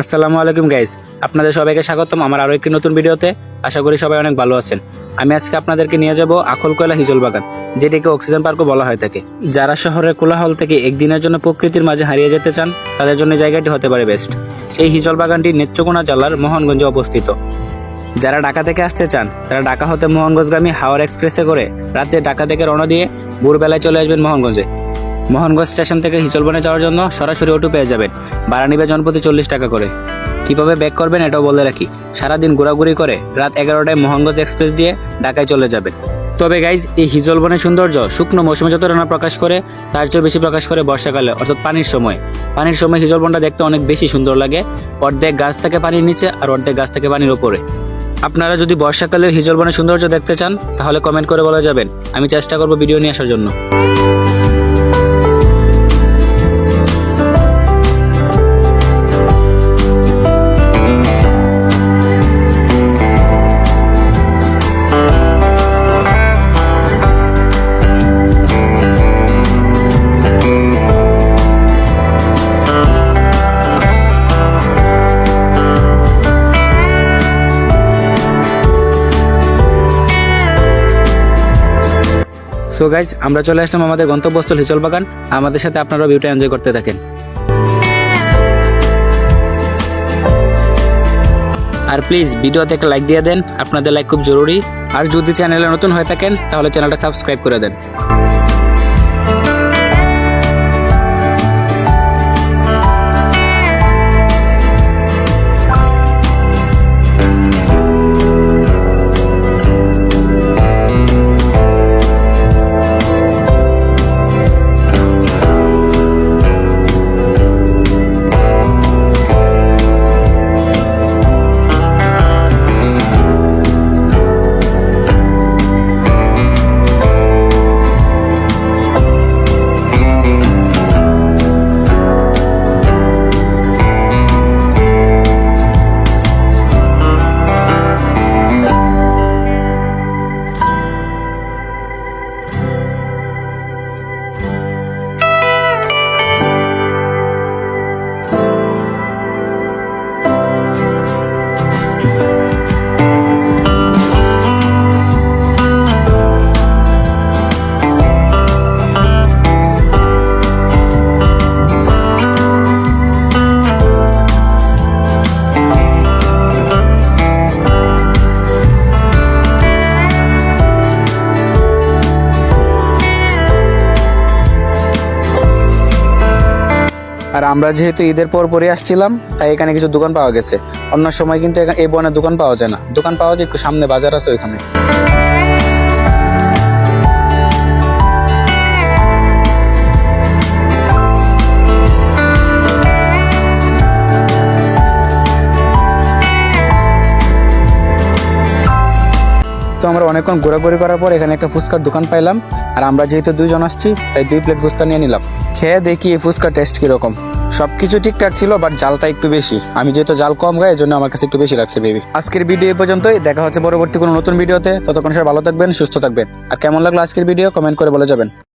আসসালামু আলাইকুম গাইস আপনাদের সবাইকে স্বাগতম আমার আরও একটি নতুন ভিডিওতে। আশা করি সবাই অনেক ভালো আছেন। আমি আজকে আপনাদেরকে নিয়ে যাব আখলকয়লা হিজল বাগান, যেটিকে অক্সিজেন পার্কও বলা হয় থাকে যারা শহরের কোলাহল থেকে একদিনের জন্য প্রকৃতির মাঝে হারিয়ে যেতে চান, তাদের জন্য জায়গাটি হতে পারে বেস্ট এই হিজল বাগানটি নেত্রকোনা জেলার মোহনগঞ্জে অবস্থিত। যারা ঢাকা থেকে আসতে চান, তারা ঢাকা হতে মোহনগঞ্জগামী হাওড় এক্সপ্রেসে করে রাতে ঢাকা থেকে রওনা দিয়ে ভোরবেলায় চলে আসবেন মোহনগঞ্জে। মোহনগঞ্জ স্টেশন থেকে হিচলবনে যাওয়ার জন্য সরাসরি অটো পেয়ে যাবেন। ভাড়া নিবে জনপ্রতি চল্লিশ টাকা করে। কীভাবে ব্যাক করবেন এটাও বলে রাখি। সারাদিন ঘোরাঘুরি করে রাত এগারোটায় মোহনগঞ্জ এক্সপ্রেস দিয়ে ঢাকায় চলে যাবেন। তবে গাইজ এই হিজলবনের সৌন্দর্য শুকনো মৌসুমে যতটা না প্রকাশ করে, তার চেয়ে বেশি প্রকাশ করে বর্ষাকালে, অর্থাৎ পানির সময়। পানির সময় হিজলবনটা দেখতে অনেক বেশি সুন্দর লাগে। অর্ধেক গাছ থেকে পানির নিচে আর অর্ধেক গাছ থেকে পানির ওপরে আপনারা যদি বর্ষাকালে হিজলবনের সৌন্দর্য দেখতে চান, তাহলে কমেন্ট করে বলা যাবেন। আমি চেষ্টা করব ভিডিও নিয়ে আসার জন্য। সো গাইজ আমরা চলে আসলাম আমাদের গন্তব্যস্থল হিচল বাগান আমাদের সাথে আপনারা ভিউটা এনজয় করতে থাকেন। আর প্লিজ ভিডিওতে একটা লাইক দিয়ে দেন। আপনাদের লাইক খুব জরুরি। আর যদি চ্যানেলে নতুন হয়ে থাকেন, তাহলে চ্যানেলটা সাবস্ক্রাইব করে দেন। আর আমরা যেহেতু ঈদের পর পরে আসছিলাম, তাই এখানে কিছু দোকান পাওয়া গেছে। অন্য সময় কিন্তু এই বনে দোকান পাওয়া যায় না। দোকান পাওয়া যায় একটু সামনে, বাজার আছে ওইখানে। তো আমরা অনেকক্ষণ ঘোরাঘুরি করার পর এখানে একটা ফুচকার দোকান পাইলাম। আর আমরা যেহেতু দুজন আসছি, তাই দুই প্লেট ফুচকা নিয়ে নিলাম। খেয়ে দেখি এই ফুচকার টেস্ট কীরকম। সবকিছু ঠিকঠাক ছিল বাট জালটা একটু বেশি। আমি যেহেতু জাল কম গাই জন্য আমার কাছে একটু বেশি লাগছে বেবি আজকের ভিডিও এই পর্যন্তই। দেখা হচ্ছে পরবর্তী কোনো নতুন ভিডিওতে ততক্ষণ সবাই ভালো থাকবেন, সুস্থ থাকবেন। আর কেমন লাগল আজকের ভিডিও কমেন্ট করে বলে যাবেন।